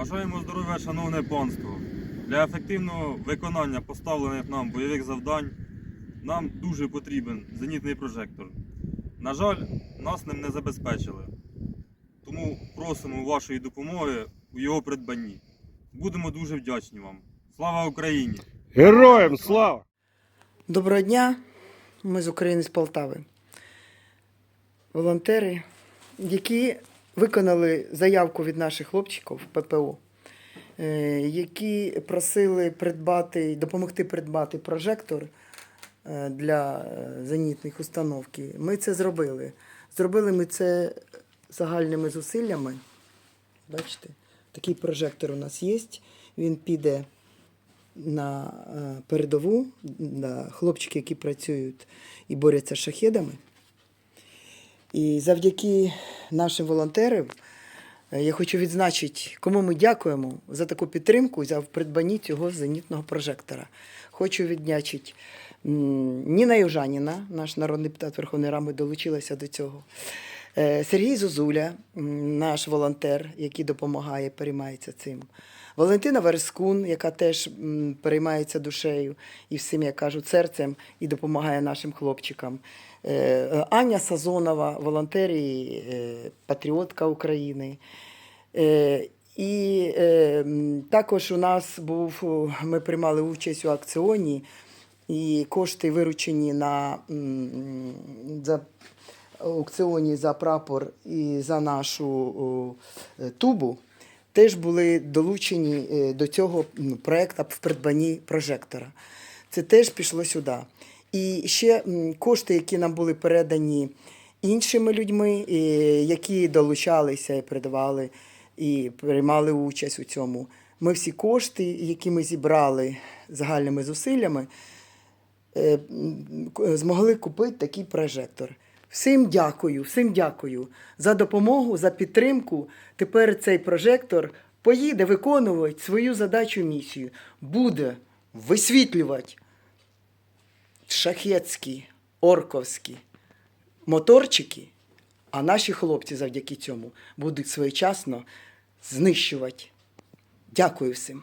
Бажаємо здоров'я, шановне панство. Для ефективного виконання поставлених нам бойових завдань нам дуже потрібен зенітний прожектор. На жаль, нас ним не забезпечили. Тому просимо вашої допомоги у його придбанні. Будемо дуже вдячні вам. Слава Україні! Героям слава! Доброго дня, ми з України з Полтави. Волонтери, які виконали заявку від наших хлопчиків ППО, е, які просили придбати, допомогти придбати прожектор е, для е, зенітних установки. Ми це зробили. Зробили ми це загальними зусиллями. Бачите, такий прожектор у нас є. Він піде на передову, на хлопчики, які працюють і борються з шахедами. І завдяки нашим волонтерам е, я хочу відзначити, кому ми дякуємо за таку підтримку, за придбанні цього зенітного прожектора. Хочу віддячити Ніна Южаніна, наш народний депутат Верховної Рами, долучилася до цього. Е, Сергій Зозуля, наш волонтер, який допомагає, переймається цим. Валентина Верескун, яка теж переймається душею і всім, як кажуть, серцем і допомагає нашим хлопчикам. Е, Аня Сазонова, волонтер і е, патріотка України. І також у нас був, ми приймали участь у акціоні, і кошти виручені на за аукціоні за прапор і за нашу е, тубу теж були долучені е, до цього проекту в придбанні прожектора. Це теж пішло сюди. І ще кошти, які нам були передані іншими людьми, е, які долучалися і передавали і приймали участь у цьому. Ми всі кошти, які ми зібрали загальними зусиллями, змогли купити такий прожектор. Всім дякую, всім дякую за допомогу, за підтримку. Тепер цей прожектор поїде виконувати свою задачу місію. Буде висвітлювати шахетські, орковські моторчики, а наші хлопці завдяки цьому будуть своєчасно знищувати. Дякую всім.